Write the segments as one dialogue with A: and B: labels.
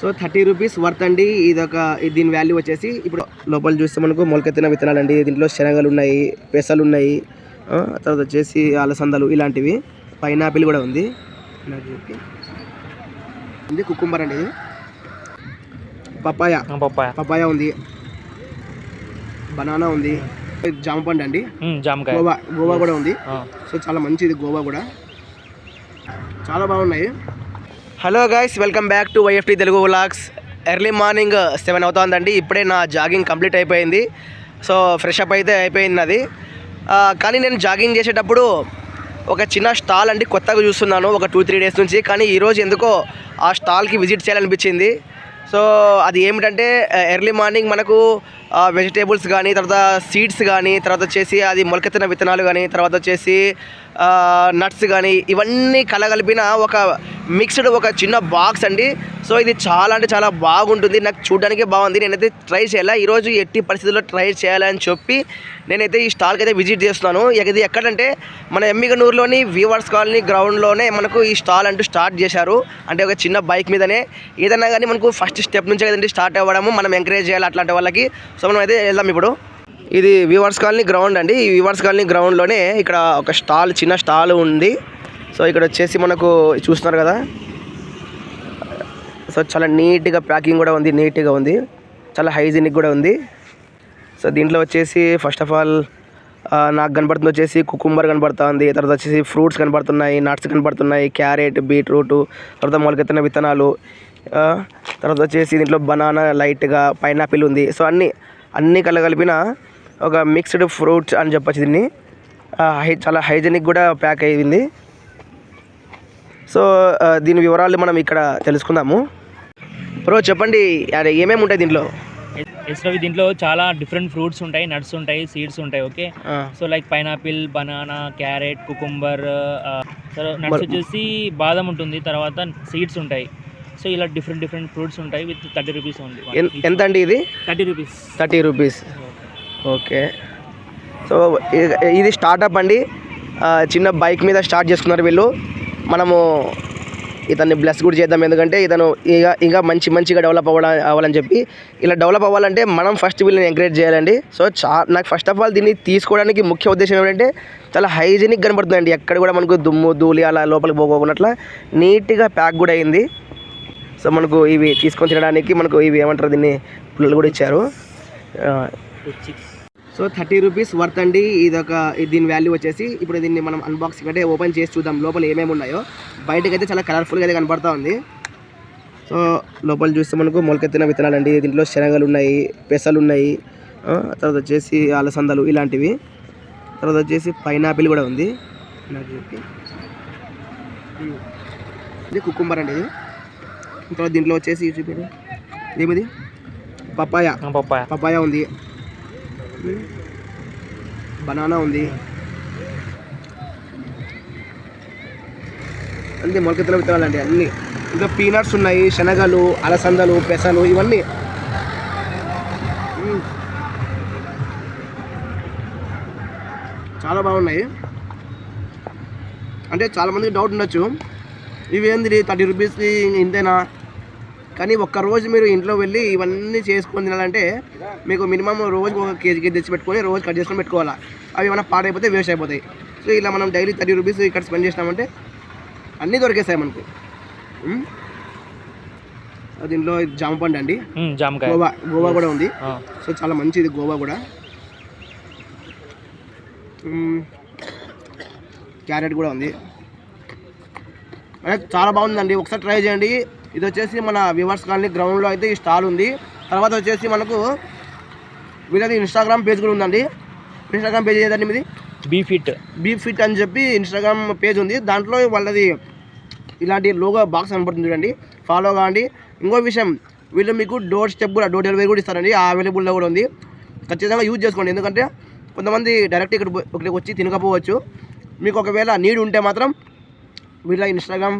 A: So thirty rupees worth అండి. ఇది ఒక దీని వాల్యూ వచ్చేసి ఇప్పుడు లోపల చూస్తే మనకు మొలకెత్తిన విత్తనాలు అండి దీంట్లో శనగలు ఉన్నాయి పెసలు ఉన్నాయి తర్వాత వచ్చేసి అలసందలు ఇలాంటివి. పైనాపిల్ కూడా ఉంది. ఇది కుకుంబర్ అండి. ఇది పపాయ.
B: Papaya
A: papaya. ఉంది. బనానా ఉంది. జామ పండు అండి.
B: జామకాయ.
A: గోవా గోవా కూడా ఉంది. సో చాలా మంచిది గోవా కూడా. చాలా బాగున్నాయి. Hello guys welcome back to YFT Telugu vlogs early morning seven అవుతుందండి. ఇప్పుడే నా జాగింగ్ కంప్లీట్ అయిపోయింది. సో ఫ్రెష్ అప్ అయితే అయిపోయింది అది uh, కానీ నేను జాగింగ్ చేసేటప్పుడు ఒక చిన్న స్టాల్ అండి కొత్తగా చూస్తున్నాను ఒక టూ త్రీ డేస్ నుంచి. కానీ ఈరోజు ఎందుకో ఆ స్టాల్కి విజిట్ చేయాలనిపించింది. సో అది ఏమిటంటే uh, ఎర్లీ మార్నింగ్ మనకు uh, వెజిటేబుల్స్ కానీ తర్వాత సీడ్స్ కానీ తర్వాత వచ్చేసి అది మొలకెత్తిన విత్తనాలు కానీ తర్వాత వచ్చేసి నట్స్ కానీ ఇవన్నీ కలగలిపిన ఒక మిక్స్డ్ ఒక చిన్న బాక్స్ అండి. సో ఇది చాలా అంటే చాలా బాగుంటుంది. నాకు చూడడానికి బాగుంది. నేనైతే ట్రై చేయాలా? ఈరోజు ఎట్టి పరిస్థితుల్లో ట్రై చేయాలని చెప్పి నేనైతే ఈ స్టాల్కి అయితే విజిట్ చేస్తున్నాను. ఇది ఎక్కడంటే మన ఎమ్మిగనూరులోని వీవర్స్ కాలనీ గ్రౌండ్లోనే మనకు ఈ స్టాల్ అంటూ స్టార్ట్ చేశారు. అంటే ఒక చిన్న బైక్ మీదనే. ఏదన్నా కానీ మనకు ఫస్ట్ స్టెప్ నుంచే కదండి స్టార్ట్ అవ్వడము. మనం ఎంకరేజ్ చేయాలి అట్లాంటి వాళ్ళకి? సో మనం అయితే వెళ్దాం ఇప్పుడు. ఇది వివర్స్ కాలనీ గ్రౌండ్ అండి. ఈ వీవర్స్ కాలనీ గ్రౌండ్లోనే ఇక్కడ ఒక స్టాల్ చిన్న స్టాల్ ఉంది. సో ఇక్కడ వచ్చేసి మనకు చూస్తున్నారు కదా. సో చాలా నీట్గా ప్యాకింగ్ కూడా ఉంది నీట్గా ఉంది. చాలా హైజీనిక్ కూడా ఉంది. సో దీంట్లో వచ్చేసి ఫస్ట్ ఆఫ్ ఆల్ నాకు కనబడుతుంది వచ్చేసి కుకుంబర్ కనబడుతుంది తర్వాత వచ్చేసి ఫ్రూట్స్ కనబడుతున్నాయి నట్స్ కనబడుతున్నాయి క్యారెట్ బీట్రూట్ తర్వాత మొలకెత్తిన విత్తనాలు తర్వాత వచ్చేసి దీంట్లో బనానా లైట్గా పైనాపిల్ ఉంది. సో అన్నీ అన్నీ కలగలిపిన ఒక మిక్స్డ్ ఫ్రూట్స్ అని చెప్పొచ్చు దీన్ని. హై చాలా హైజీనిక్ కూడా ప్యాక్ అయ్యింది సో దీని వివరాలు మనం ఇక్కడ తెలుసుకుందాము. బ్రో చెప్పండి అదే ఏమేమి ఉంటాయి దీంట్లో?
B: ఎస్ రవి దీంట్లో చాలా డిఫరెంట్ ఫ్రూట్స్ ఉంటాయి నట్స్ ఉంటాయి సీడ్స్ ఉంటాయి okay so like pineapple banana carrot cucumber nuts వచ్చేసి బాదం ఉంటుంది తర్వాత సీడ్స్ ఉంటాయి. సో ఇలా డిఫరెంట్ డిఫరెంట్ ఫ్రూట్స్ ఉంటాయి విత్ థర్టీ రూపీస్ ఉంది
A: ఎంత అండి ఇది?
B: Thirty rupees
A: thirty rupees. Okay. So ఇది స్టార్టప్ అండి. చిన్న బైక్ మీద స్టార్ట్ చేసుకున్నారు వీళ్ళు. మనము ఇతన్ని బ్లెస్ కూడా చేద్దాం. ఎందుకంటే ఇతను ఇక ఇంకా మంచి మంచిగా డెవలప్ అవ్వడం అవ్వాలని చెప్పి. ఇలా డెవలప్ అవ్వాలంటే మనం ఫస్ట్ వీళ్ళని ఎంకరేజ్ చేయాలండి. సో చా నాకు ఫస్ట్ ఆఫ్ ఆల్ దీన్ని తీసుకోవడానికి ముఖ్య ఉద్దేశం ఏంటంటే చాలా హైజీనిక్ కనబడుతుందండి. ఎక్కడ కూడా మనకు దుమ్ము ధూళి అలా లోపలికి పోకోకున్నట్ల నీట్గా ప్యాక్ కూడా అయింది. సో మనకు ఇవి తీసుకొని తినడానికి మనకు ఇవి ఏమంటారు దీన్ని? పుల్లలు కూడా ఇచ్చారు. సో థర్టీ రూపీస్ వర్త్ అండి. ఇది ఒక ఇది దీని వాల్యూ వచ్చేసి ఇప్పుడు దీన్ని మనం అన్బాక్సింగ్ అంటే ఓపెన్ చేసి చూద్దాం లోపల ఏమేమి ఉన్నాయో. బయటకు అయితే చాలా కలర్ఫుల్గా అయితే కనపడతా ఉంది. సో లోపల చూస్తే మనకు మొలకెత్తిన విత్తనాలు అండి. దీంట్లో శనగలు ఉన్నాయి పెసలు ఉన్నాయి. తర్వాత వచ్చేసి అలసందలు ఇలాంటివి. తర్వాత వచ్చేసి పైనాపిల్ కూడా ఉంది. నాకు చెప్పి. ఇది కుకుంబర్ అండి ఇది. తర్వాత దీంట్లో వచ్చేసి చూపించండి ఏమిది పపాయ.
B: పప్పాయ
A: పపాయ ఉంది. బనానా ఉంది. అంతే మొలకెత్తుల విత్తనాలు అండి అన్నీ. ఇంకా పీనట్స్ ఉన్నాయి శనగలు అలసందలు పెసలు ఇవన్నీ. చాలా బాగున్నాయి. అంటే చాలామందికి డౌట్ ఉండొచ్చు. ఇవేంది థర్టీ రూపీస్కి ఇంతేనా? కానీ ఒక్క రోజు మీరు ఇంట్లో వెళ్ళి ఇవన్నీ చేసుకొని తినాలంటే మీకు మినిమం రోజు ఒక కేజీ కేజీ తెచ్చి పెట్టుకొని రోజు కట్ చేసుకొని పెట్టుకోవాలా. అవి ఏమైనా పాడైపోతే వేస్ట్ అయిపోతాయి. సో ఇలా మనం డైలీ థర్టీ రూపీస్ ఇక్కడ స్పెండ్ చేసినామంటే అన్నీ దొరికేస్తాయి మనకు. దీంట్లో జామ పండు అండి గోవా గోవా కూడా ఉంది. సో చాలా మంచిది గోవా కూడా. క్యారెట్ కూడా ఉంది. అంటే చాలా బాగుందండి. ఒకసారి ట్రై చేయండి. ఇది వచ్చేసి మన వివర్స్ కాలనీ గ్రౌండ్లో అయితే ఈ స్టాల్ ఉంది. తర్వాత వచ్చేసి మనకు వీళ్ళది ఇన్స్టాగ్రామ్ పేజ్ కూడా ఉందండి. ఇన్స్టాగ్రామ్ పేజ్ ఏదండి మీది?
B: బీ ఫిట్
A: బీ ఫిట్ అని చెప్పి ఇన్స్టాగ్రామ్ పేజ్ ఉంది. దాంట్లో వాళ్ళది ఇలాంటి లోగో బాక్స్ కనపడుతుంది చూడండి. ఫాలో కావండి. ఇంకో విషయం వీళ్ళు మీకు డోర్ స్టెప్ కూడా డోర్ డెలివరీ కూడా ఇస్తారండి. అవైలబుల్లో కూడా ఉంది. ఖచ్చితంగా యూజ్ చేసుకోండి. ఎందుకంటే కొంతమంది డైరెక్ట్ ఇక్కడ ఇక్కడికి వచ్చి తినకపోవచ్చు. మీకు ఒకవేళ నీడ్ ఉంటే మాత్రం వీళ్ళ ఇన్స్టాగ్రామ్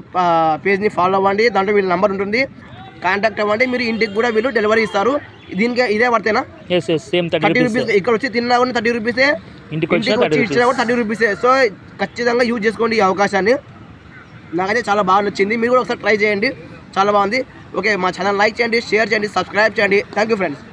A: పేజ్ని ఫాలో అవ్వండి. దాంట్లో వీళ్ళ నెంబర్ ఉంటుంది. కాంటాక్ట్ అవ్వండి. మీరు ఇంటికి కూడా వీళ్ళు డెలివరీ ఇస్తారు. దీనికి ఇదే పడితేనా
B: థర్టీ రూపీస్
A: ఇక్కడ వచ్చి తిన్నా కూడా థర్టీ రూపీసే
B: ఇంటికి
A: వచ్చి ఇచ్చినా కూడా థర్టీ రూపీసే సో ఖచ్చితంగా యూజ్ చేసుకోండి ఈ అవకాశాన్ని. నాకైతే చాలా బాగా నచ్చింది. మీరు కూడా ఒకసారి ట్రై చేయండి. చాలా బాగుంది. ఓకే మా ఛానల్ లైక్ చేయండి షేర్ చేయండి సబ్స్క్రైబ్ చేయండి. Thank you friends